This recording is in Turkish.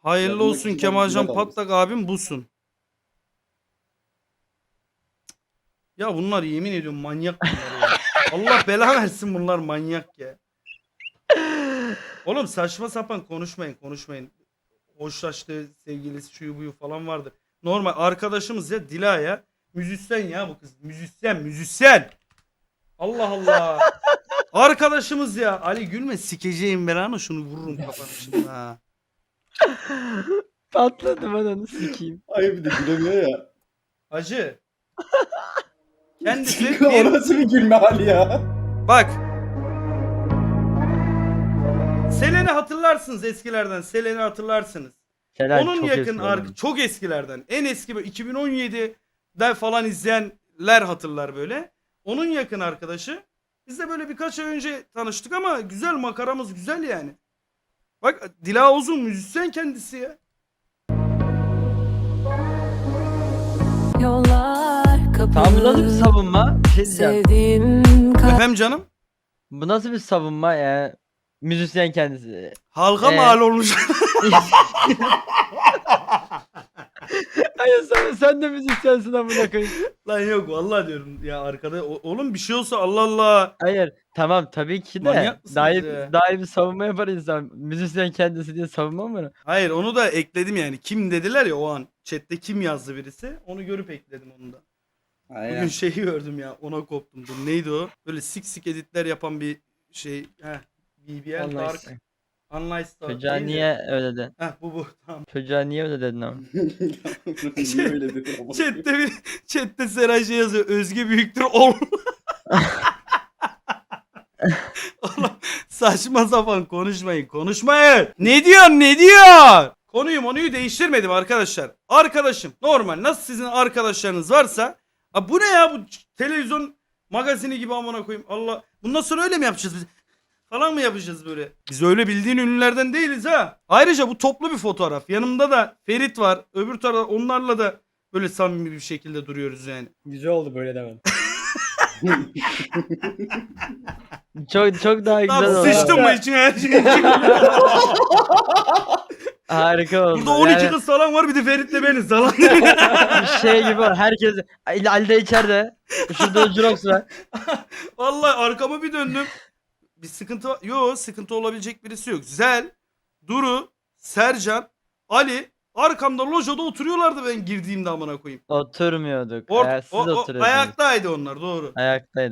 Hayırlı Yanındaki olsun adam Kemalcan. Patlak abim busun. Ya bunlar yemin ediyorum manyak bunlar ya. Allah bela versin bunlar manyak ya. Oğlum saçma sapan konuşmayın konuşmayın. Hoşlaştığı sevgilisi şuyu buyu falan vardı. Normal arkadaşımız ya Dilaya. Müzisyen ya bu kız. Müzisyen müzisyen. Allah Allah. Arkadaşımız ya. Ali gülme sikeceğim ben ama şunu vururum kafana şimdi ha. Patladım ananı sikeyim. Ay bir de gülemiyor ya. Hacı. Kendisi bir, nasıl bir gülme hali ya? bak. Selen'i hatırlarsınız eskilerden. Selen'i hatırlarsınız. Helal, Onun çok yakın eski çok eskilerden. En eski böyle 2017'de falan izleyenler hatırlar böyle. Onun yakın arkadaşı. Biz de böyle birkaç ay önce tanıştık ama güzel makaramız güzel yani. Bak Dila Uzun müzisyen kendisi ya. Yollar kapalı. Tamam bu nasıl bir savunma? Bir şey diyeceğim. Sevdiğim Efendim canım? Bu nasıl bir savunma ya? Müzisyen kendisi. Halka Ee? mal olmuş. Hayır sen, sen de müzisyensin amına koyayım. Lan yok vallahi diyorum ya arkada o- oğlum bir şey olsa Allah Allah. Hayır tamam tabii ki de Manyak mısınız ya? bir savunma yapar insan. Müzisyen kendisi diye savunma mı? Hayır onu da ekledim yani. Kim dediler ya o an. Chatte kim yazdı birisi. Onu görüp ekledim onu da. Bugün Aynen. şeyi gördüm ya ona koptum. Dur, neydi o? Böyle sik sik editler yapan bir şey. Heh. BBL Dark. aşkına. Unlice Dark. Çocuğa neydi? niye öyle dedin? Heh bu bu. Tamam. Çocuğa niye öyle dedin ama? Niye öyle dedin ama? Chatte bir chatte Seray şey yazıyor. Özge büyüktür ol. Oğlum saçma sapan konuşmayın konuşmayın. Ne diyorsun ne diyor? Konuyu monuyu değiştirmedim arkadaşlar. Arkadaşım normal nasıl sizin arkadaşlarınız varsa. Ha bu ne ya bu televizyon magazini gibi amına koyayım. Allah bundan sonra öyle mi yapacağız biz? Falan mı yapacağız böyle? Biz öyle bildiğin ünlülerden değiliz ha. Ayrıca bu toplu bir fotoğraf. Yanımda da Ferit var. Öbür tarafta onlarla da böyle samimi bir şekilde duruyoruz yani. Güzel oldu böyle demen. Çok çok daha güzel Tamam oldu. sıçtın mı her şey? Harika oldu. Burada 12 Yani kız falan var bir de Ferit'le beniz falan. bir şey gibi var. Herkes Ali de içeride. Şurada da Jurox var. Vallahi arkama bir döndüm. Bir sıkıntı var. Yo sıkıntı olabilecek birisi yok. Zel, Duru, Sercan, Ali arkamda lojada oturuyorlardı ben girdiğimde amına koyayım. Oturmuyorduk. Or Eğer siz o- o- oturuyordunuz. ayaktaydı onlar doğru. Ayaktaydık.